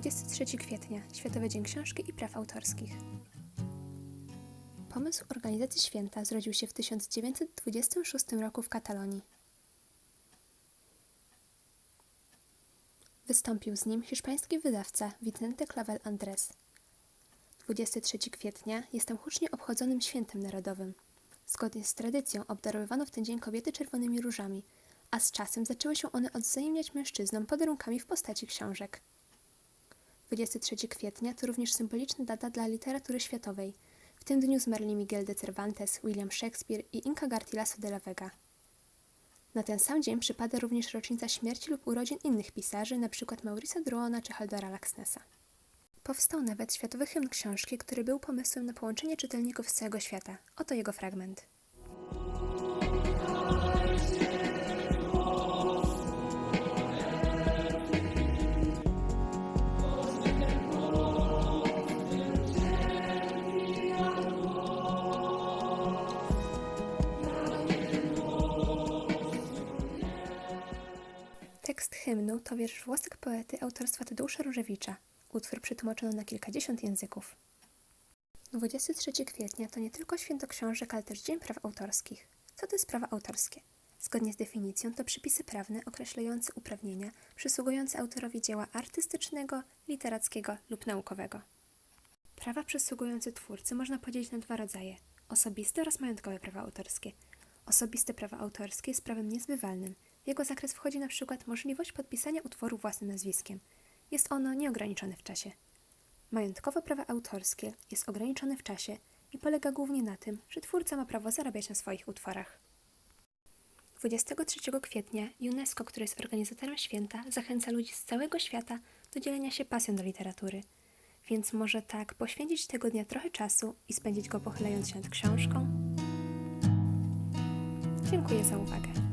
23 kwietnia Światowy Dzień Książki i Praw Autorskich. Pomysł organizacji święta zrodził się w 1926 roku w Katalonii. Wystąpił z nim hiszpański wydawca Vicente Clavel Andrés. 23 kwietnia jest tam hucznie obchodzonym świętem narodowym. Zgodnie z tradycją obdarowywano w ten dzień kobiety czerwonymi różami, a z czasem zaczęły się one odzajemniać mężczyznom podarunkami w postaci książek. 23 kwietnia to również symboliczna data dla literatury światowej. W tym dniu zmarli Miguel de Cervantes, William Shakespeare i Inca Garcilaso de la Vega. Na ten sam dzień przypada również rocznica śmierci lub urodzin innych pisarzy, np. Maurice'a Druona czy Haldora Laxnessa. Powstał nawet Światowy Hymn Książki, który był pomysłem na połączenie czytelników z całego świata. Oto jego fragment. Tekst hymnu to wiersz włosek poety autorstwa Tadeusza Różewicza. Utwór przetłumaczono na kilkadziesiąt języków. 23 kwietnia to nie tylko święto książek, ale też Dzień Praw Autorskich. Co to jest prawa autorskie? Zgodnie z definicją to przypisy prawne określające uprawnienia przysługujące autorowi dzieła artystycznego, literackiego lub naukowego. Prawa przysługujące twórcy można podzielić na dwa rodzaje: osobiste oraz majątkowe prawa autorskie. Osobiste prawa autorskie jest prawem niezbywalnym. Jego zakres wchodzi na przykład możliwość podpisania utworu własnym nazwiskiem. Jest ono nieograniczone w czasie. Majątkowe prawa autorskie jest ograniczone w czasie i polega głównie na tym, że twórca ma prawo zarabiać na swoich utworach. 23 kwietnia UNESCO, który jest organizatorem święta, zachęca ludzi z całego świata do dzielenia się pasją do literatury. Więc może tak poświęcić tego dnia trochę czasu i spędzić go pochylając się nad książką? Dziękuję za uwagę.